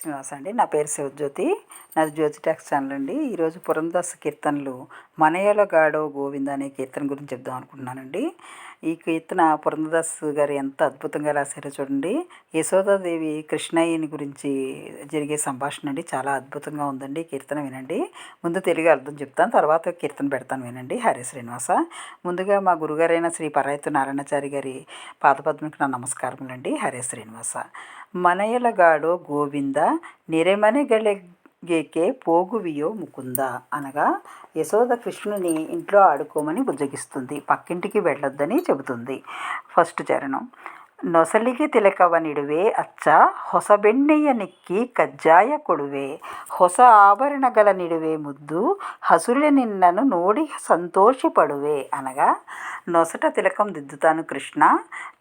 శ్రీనివాస్ అండి. నా పేరు శివజ్యోతి. నాది జ్యోతి ట్యాక్స్ ఛానల్ అండి. ఈరోజు పురందాస్ కీర్తనలు మనయల గాడో గోవింద అనే కీర్తన గురించి చెప్దాం అనుకుంటున్నానండి. ఈ కీర్తన పురంధదాస్ గారు ఎంత అద్భుతంగా రాశారో చూడండి. యశోదాదేవి కృష్ణయ్యని గురించి జరిగే సంభాషణ అండి. చాలా అద్భుతంగా ఉందండి కీర్తన వినండి. ముందు తెలుగు అర్థం చెప్తాను తర్వాత కీర్తన పెడతాను వినండి. హరి శ్రీనివాస. ముందుగా మా గురుగారైన శ్రీ పరాయతు నారాయణచారి గారి పాదపద్మకు నా నమస్కారములండి. హరే శ్రీనివాస. మనయలగాడో గోవింద గేకే పోగువియో ముకుంద అనగా యశోద కృష్ణుని ఇంట్లో ఆడుకోమని బుజ్జగిస్తుంది. పక్కింటికి వెళ్ళొద్దని చెబుతుంది. ఫస్ట్ చరణం. ನೊಸಲಿಗೆ ತಿಲಕವ ನಿಡುವೆ ಅಚ್ಚ ಹೊಸ ಬೆಣ್ಣೆಯ ನಿಕ್ಕಿ ಕಜ್ಜಾಯ ಕೊಡುವೆ ಹೊಸ ಆಭರಣಗಳ ನಿಡುವೆ ಮುದ್ದು ಹಸುಳೆ నిన్నను నోడి సంతోషపడువే అనగా నొసట తిలకం దిద్దుతాను కృష్ణ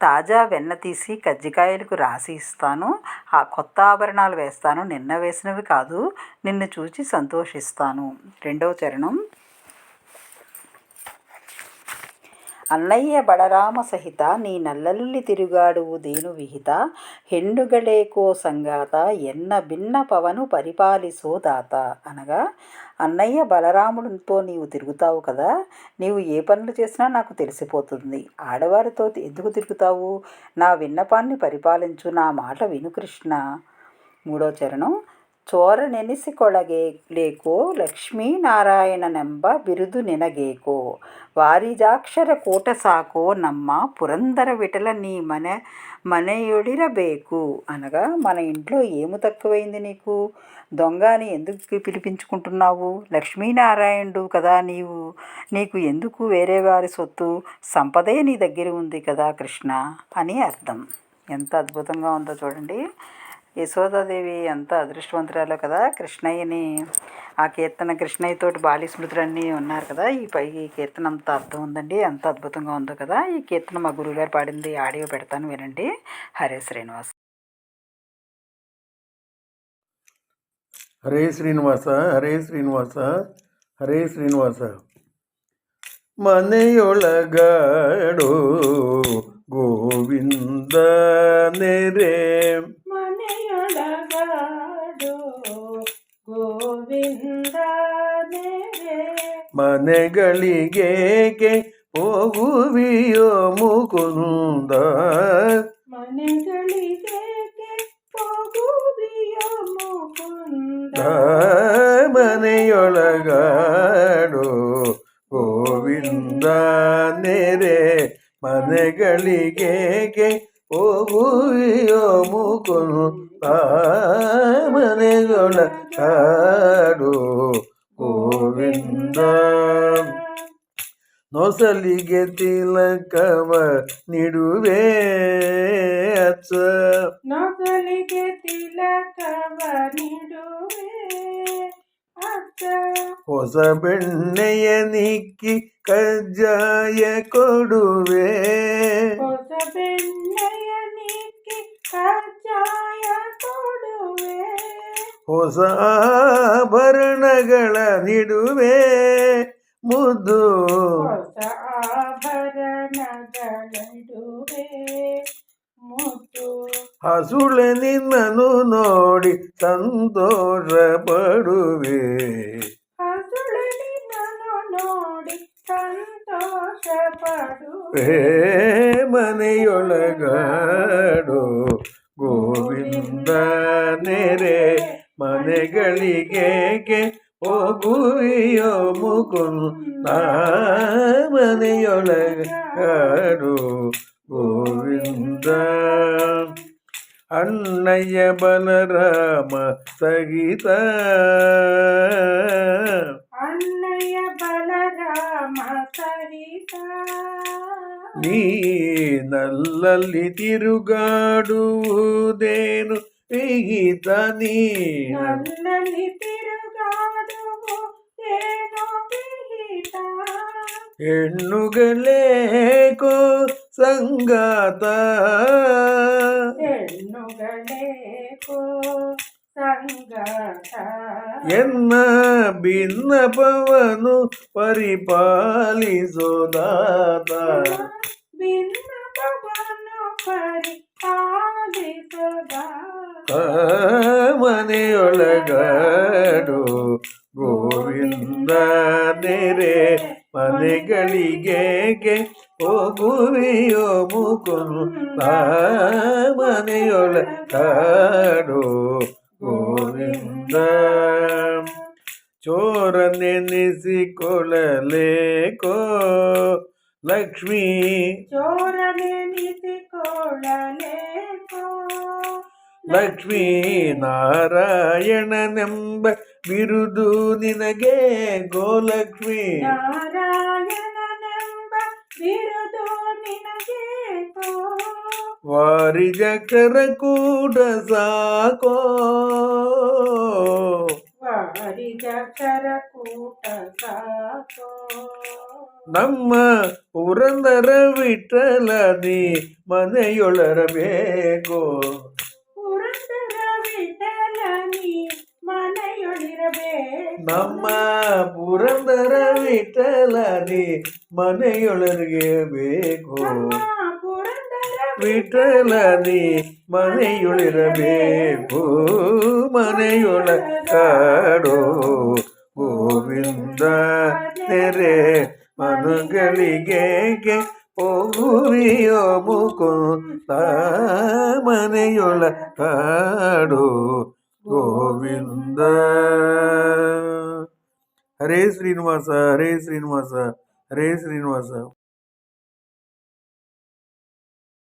తాజా వెన్న తీసి కజ్జికాయలకు రాసి ఇస్తాను ఆ కొత్త ఆభరణాలు వేస్తాను నిన్న వేసినవి కాదు నిన్ను చూచి సంతోషిస్తాను రెండవ చరణం అన్నయ్య బలరామ సహిత నీ నల్లలుల్లి తిరుగాడువు దేను విహిత ಹೆಣ್ಣುಗಳೇಕೋ సంగాత ఎన్న భిన్న పవను పరిపాలిసో దాత అనగా అన్నయ్య బలరాముడితో నీవు తిరుగుతావు కదా నీవు ఏ పనులు చేసినా నాకు తెలిసిపోతుంది ఆడవారితో ఎందుకు తిరుగుతావు నా విన్నపాన్ని పరిపాలించు నా మాట విను కృష్ణ మూడో చరణం ಚೋರನೆನಿಸಿಕೊಳ್ಳಗೆ ಲೇಕೋ ಲಕ್ಷ್ಮೀನಾರಾಯಣನೆಂಬ ಬಿರುದು ನಿನಗೇಕೋ ವಾರಿಜಾಕ್ಷರ ಕೂಟ ಸಾಕೋ ನಮ್ಮ ಪುರಂದರ ವಿಠಲ ನೀ ಮನೆ మనయుడిరబేకు. అనగా మన ఇంట్లో ఏము తక్కువైంది నీకు? దొంగని ఎందుకు పిలిపించుకుంటున్నావు? లక్ష్మీనారాయణుడు కదా నీవు. నీకు ఎందుకు వేరే వారి సొత్తు? సంపదే నీ దగ్గర ఉంది కదా కృష్ణ అని అర్థం. ఎంత అద్భుతంగా ఉందో చూడండి. యశోదాదేవి ఎంత అదృష్టవంతురాలో కదా కృష్ణయ్యని. ఆ కీర్తన కృష్ణయ్యతోటి బాలి స్మృతులన్నీ ఉన్నారు కదా ఈ పై ఈ కీర్తన అంత అర్థం ఉందండి ఎంత అద్భుతంగా ఉందో కదా. ఈ కీర్తన మా గురువుగారు పాడింది ఆడియో పెడతాను వినండి. హరే శ్రీనివాస్. హరే శ్రీనివాస హరే శ్రీనివాస హరే శ్రీనివాస. ಮನೆಯೊಳಗಾಡು ಗೋವಿಂದ ನೆರೆ ಮನೆಗಳಿಗೇಕೆ ಹೋಗುವಿಯೋ ಮುಕುಂದ ಮನೆಗಳಿಗೆ ಹೋಗುವಿಯ ಮುಕುಂದ ಮನೆಯೊಳಗಾಡು ಗೋವಿಂದ ನೆರೆ ಮನೆಗಳಿಗೇಕೆ ಹೋಗುವಿಯೋ ಮುಕುಂದ ಕಾಡು ಗೋವಿಂದ ನೊಸಲಿಗೆ ತಿಲಕವ ನಿಡುವೆ ಅಚ್ಚ. ನೊಸಲಿಗೆ ತಿಲಕವ ನಿಡುವೆ ಹೊಸ ಬೆಣ್ಣೆಯ ನಿಕ್ಕಿ ಕಜ್ಜಾಯ ಕೊಡುವೆ. ಹೊಸ ನಿಕ್ಕಿ ಕಜ್ಜಾಯ ಕೊಡುವೆ. ಹೊಸ ಆಭರಣಗಳ ನಿಡುವೆ. ಮುದ್ದು ಹೊಸ ಆಭರಣಗಳಿಡುವೆ. ಮುದ್ದು ಹಸುಳೆ ನಿನ್ನನು ನೋಡಿ ಸಂತೋಷ ಪಡುವೆ ಮನೆಯೊಳಗಾಡು ಗೋವಿಂದ ನೆರೆ ಮನೆಗಳಿಗೇಕೆ ಹೋಗುವಿಯೋ ಮುಕುಂದ ಮನೆಯೊಳಗಾಡು ಗೋವಿಂದ ಅಣ್ಣಯ್ಯ ಬಲರಾಮ ಸಹಿತ ನೀ ನಲ್ಲಲ್ಲಿ ತಿರುಗಾಡುವುದೇನು ವಿಹಿತ ನೀ ನನ್ನಲ್ಲಿ ತಿರುಗಾಡುವು ಏನೋ ವಿಹಿತ ಹೆಣ್ಣುಗಳೇಕೋ ಸಂಗಾತ ಹೆಣ್ಣುಗಳೇಕೋ ಸಂಗಾತ ಎನ್ನ ಭಿನ್ನಪವನು ಪರಿಪಾಲಿಸೋದಾತ ಭಿನ್ನಪವನು ಪರಿಪಾಲಿಸದ ಮನೆಯೊಳಗಾಡು ಗೋವಿಂದ ನೆರೆ ಮನೆಗಳಿಗೆ ಹೋಗುವೆಯೋ ಮುಕುಂದ ಮನೆಯೊಳಗಾಡು ಗೋವಿಂದ ಚೋರ ನೆನೆಸಿಕೊಳ್ಳಲೇಕೋ ಲಕ್ಷ್ಮೀ ಚೋರನೆ ನಿಸಿಕೊಳ್ಳಲೇಕೋ ಲಕ್ಷ್ಮೀ ನಾರಾಯಣನೆಂಬ ಬಿರುದು ನಿನಗೆ ಗೋಲಕ್ಷ್ಮಿ ವಾರಿಜಕರ ಕೂಡ ಸಾಕೋ ವಾರಿಜಕರ ಕೂಟ ಸಾಕೋ ನಮ್ಮ ಪುರಂದರ ವಿಠಲದಿ ಮನೆಯೊಳರಬೇಕು ಪುರಂದರ ವಿಠಲನಿ ಮನೆಯೊಳಿರಬೇಕು ನಮ್ಮ ಪುರಂದರ ವಿಠಲದಿ ಮನೆಯೊಳಗೆ ಬೇಕು ನಮ್ಮ ಪುರಂದರ ವಿಠಲನಿ ಮನೆಯೊಳಿರಬೇಕು ಮನೆಯೊಳ ಕಾಡೋ ಗೋವಿಂದ ತೆರೆ ಮನುಗಳಿಗೆ ಹೋಗುವಿಯೋ ಮುಕುಂದ ಮನೆಯೊಳ ಕಾಡು ಗೋವಿಂದ ಹರೇ ಶ್ರೀನಿವಾಸ ಹರೇ ಶ್ರೀನಿವಾಸ ಹರೇ ಶ್ರೀನಿವಾಸ